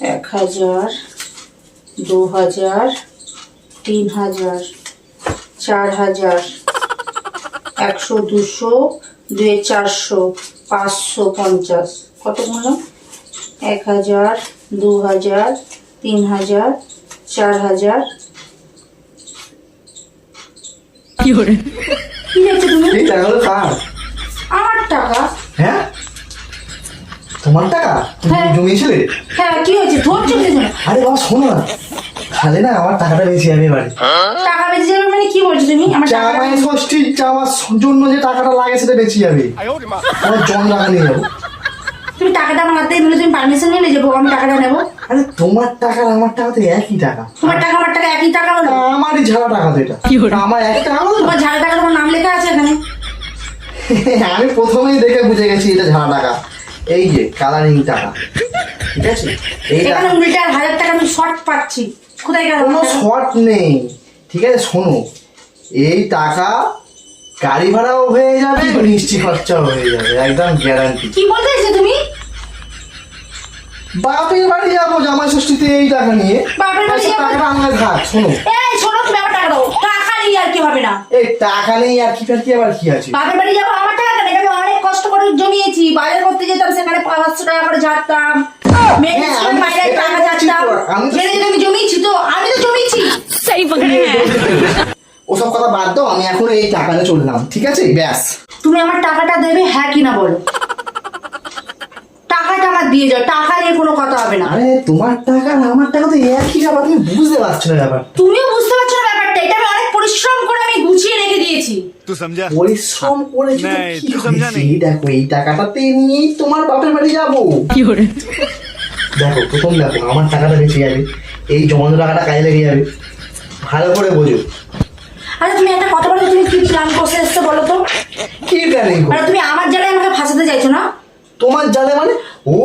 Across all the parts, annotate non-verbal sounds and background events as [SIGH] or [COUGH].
এক হাজার দু হাজার তিন হাজার চার হাজার একশো দুশো দুই চারশো পাঁচশো পঞ্চাশ। কত বললাম? এক হাজার দু হাজার তিন হাজার চার হাজার। কি দেখছ তুমি? টাকাগুলো কার? আমার টাকা। হ্যাঁ? তোমার টাকা? তুমি হ্যাঁ। জমিয়েছিলে? হ্যাঁ কি হয়েছে? কিছু না আরে বাবা শোনো না। তাহলে না আমার টাকাটা বেশি যাবে এবারে। টাকা বেঁচে যাবে মানে কি বলছো তুমি? আমার টাকা জামাই ষষ্ঠী চাওয়ার জন্য যে টাকাটা লাগে সেটা বেঁচে যাবে। তোমার জন টাকা নিয়ে যাব তুমি টাকাটা আমার হাতে দিলে তুমি পারমিশন নিয়ে যাব আমি টাকাটা নেব। আরে তোমার টাকা আর আমার টাকা তো একই টাকা। তোমার টাকা আমার টাকা একই টাকা হলো? আমারই ঝাড়া টাকা তো এটা। আমার এক টাকা হলো? না। তোমার ঝাড় টাকা তোমার নাম লেখা আছে এখানে? [LAUGHS] আমি প্রথমেই দেখে বুঝে গেছি এটা ঝাড়া টাকা। এই যে কালারিং টাকা। ঠিক আছে? এখানে উল্টে আর হাজার টাকা আমি শর্ট পাচ্ছি। কোথায় গেল? কোনো শর্ট নেই। ঠিক আছে শোনো। এই টাকা গাড়ি ভাড়াও হয়ে যাবে মিষ্টি খরচাও হয়ে যাবে একদম গ্যারান্টি কি বলতে চাইছো তুমি? বাপের বাড়ি যাব জামাই ষষ্ঠীতে এই টাকা নিয়ে। বাপের বাড়ি? টাকাটা আমাকে থাক শোনো। এই শোনো তুমি আমার টাকা দাও টাকা নেই আর কি হবে না? এই টাকা নেই আর কি ফের কি আবার কি আছে? বাপের বাড়ি যাব আমার টাকা কেন আমি অনেক কষ্ট করে জমিয়েছি বাজার করতে যেতাম সেখানে টাকা ঝাড়তাম হ্যাঁ, স্কুলের আমি বাইরে সেটা টাকা করছি ঝাড়তাম তো, আমি তো- জমিয়েছি তো আমি ওসব কথা বাদ দাও আমি এখন এই টাকা নিয়ে চললাম ঠিক আছে? ব্যাস। তুমি আমার টাকাটা দেবে হ্যাঁ কি না বলো। টাকাটা আমার দিয়ে যাও টাকা নিয়ে কোনো কথা হবে না। আরে তোমার টাকা আর আমার টাকা তো একই ব্যাপার তুমি বুঝতে পারছ না ব্যাপার তুমিও বুঝতে পারছ না ব্যাপারটা এটা আমি অনেক পরিশ্রম করে আমি গুছিয়ে রেখে দিয়েছি। তুই সমঝা পরিশ্রম করে যদি কি দেখো এই টাকাটাতে নিয়ে তোমার বাপের বাড়ি যাব কি করে দেখো প্রথম দেখো আমার টাকাটা বেঁচে যাবে। এই জমানো টাকাটা কাজে লেগে যাবে। ভালো করে বোঝো। আরে তুমি একটা কথা বলো তুমি কি প্ল্যান করতে এসছো বলো তো? কি প্ল্যানিং আরে তুমি আমার জালে আমাকে ফাঁসাতে চাইছো না? তোমার জালে মানে? ও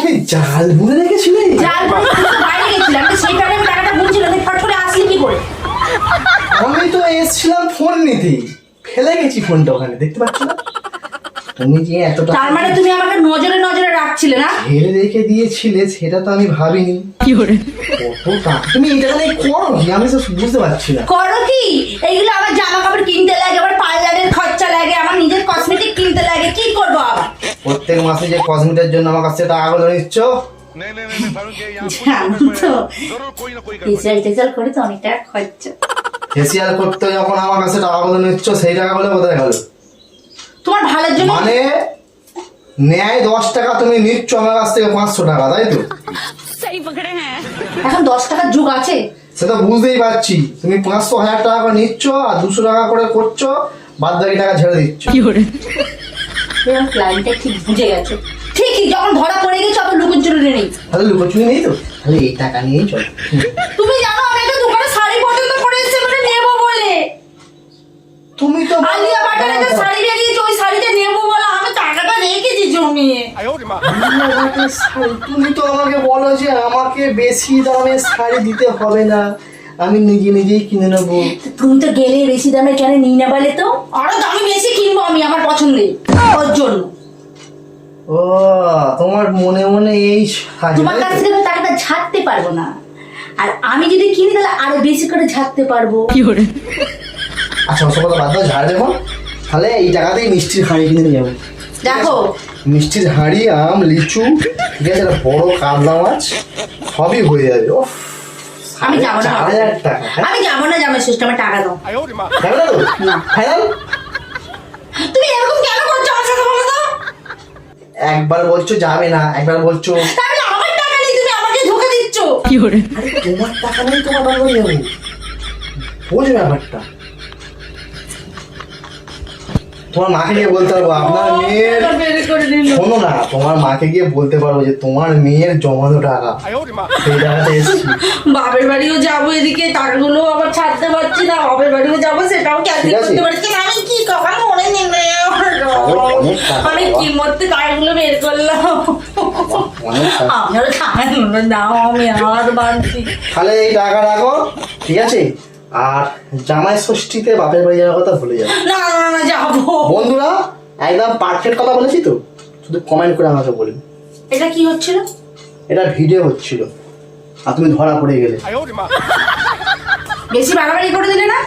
কি জাল বুনে রেখেছিলে? জাল বুনে বাইরে গেছিলাম। সেই কারণে টাকাটা বুনছিল ফট করে আসলি কি করে? আমি তো এসেছিলাম ফোন নিতে। ফেলে গেছি ফোনটা ওখানে দেখতে পাচ্ছ না? তুমি যে এতটা তার মানে তুমি আমাকে নজরে নজরে রাখছিলে না? ফেলে রেখে দিয়েছিলে সেটা তো আমি ভাবিনি। কি করে? তুমি এটা করো কি? আমি তো বুঝতে পারছি না। করো কি? এইগুলো আমার জামা কাপড় কিনতে লাগে আমার পার্লারের খরচা লাগে আমার নিজের কসমেটিক কিনতে লাগে কি করব আবার? প্রত্যেক মাসে যে কসমেটিকের জন্য আমার কাছে টাকা গুলো নিচ্ছ? জানো তো করে তো অনেক টাকা খরচা। ফেসিয়াল করতে যখন আমার কাছে টাকাগুলো নিচ্ছ সেই টাকাগুলো কোথায় গেল? তোমার ভালোর জন্য মানে ন্যায় দশ টাকা তুমি নিচ্ছ আমার কাছ থেকে পাঁচশো টাকা তাই তো? এখন দশ টাকার যুগ আছে। সেটা বুঝতেই পারছি। তুমি পাঁচশো হাজার টাকা করে নিচ্ছ আর দুশো টাকা করে করছ বাদ বাকি টাকা ছেড়ে দিচ্ছ। এরকম প্ল্যানটা ঠিক বুঝে গেছো। ঠিকই যখন ধরা পড়ে গেছো অত লুকুর জরুরি নেই। তাহলে লুকোচুরি নেই তো? তাহলে এই টাকা নিয়েই চলো। তুমি জানো আমি একটা দোকানে শাড়ি পর্যন্ত পরে এসেছি মানে নেব বলে তুমি তো আলিয়া ভাটের একটা শাড়ি বেরিয়েছে ওই শাড়িটা নেব বলা আমি টাকাটা রেখেছি জমিয়ে তুমি তো আমাকে বলো যে আমাকে বেশি দামে শাড়ি দিতে হবে না আমি নিজে নিজেই কিনে নেব। তুমি তো গেলে বেশি দামে কেন নিই না পারলে তো? আরও দামি বেশি কিনবো আমি আমার পছন্দে ওর জন্য। ও তোমার মনে মনে এই শাড়ি। তোমার কাছ থেকে টাকাটা ঝাড়তে পারব না। আর আমি যদি কিনি তাহলে আরও বেশি করে ঝাড়তে পারব। কি করে? আচ্ছা, আর সমস্ত কথা বাদ দাও ঝাড় দেবো। তাহলে এই টাকাতেই মিষ্টির হাঁড়ি কিনে নিয়ে যাব। দেখো। মিষ্টির হাঁড়ি আম লিচু ঠিক আছে একটা বড় কাতলা মাছ সবই হয়ে যাবে। ও আমি হ্যাঁ? আমার টাকা একবার বলছো যাবে না একবার বলছো। আমাকে দিচ্ছ। কি করে? তোমার টাকা নেই তোমার বাবা ব্যাপারটা। তোমার মাকে গিয়ে বলতে পারব আপনার মেয়ের শোনো না তোমার মাকে গিয়ে বলতে পারব যে তোমার মেয়ের জমানো টাকা। সেই টাকাতে এসেছি। বাপের বাড়িও যাব এদিকে টাকাগুলো আবার ছাড়তে পারছি না বাপের বাড়িও যাব সেটাও ক্যান্সেল করতে পারছি না। আমি কি কখনো মনে নেই আমি কি মরতে টাকাগুলো বের করলাম? আপনারা টাকা দাও আমি আর বাড়ছি তাহলে এই টাকা রাখো ঠিক আছে? আর জামাই ষষ্ঠীতে বাপের বাড়ি যাওয়ার কথা ভুলে যাব না না যাব। বন্ধুরা একদম পারফেক্ট কথা বলেছি তো শুধু কমেন্ট করে আমাকে বলুন এটা কি হচ্ছিল? এটা ভিডিও হচ্ছিল। আর তুমি ধরা পড়ে গেলে। বেশি বাড়াবাড়ি করে দিলে না?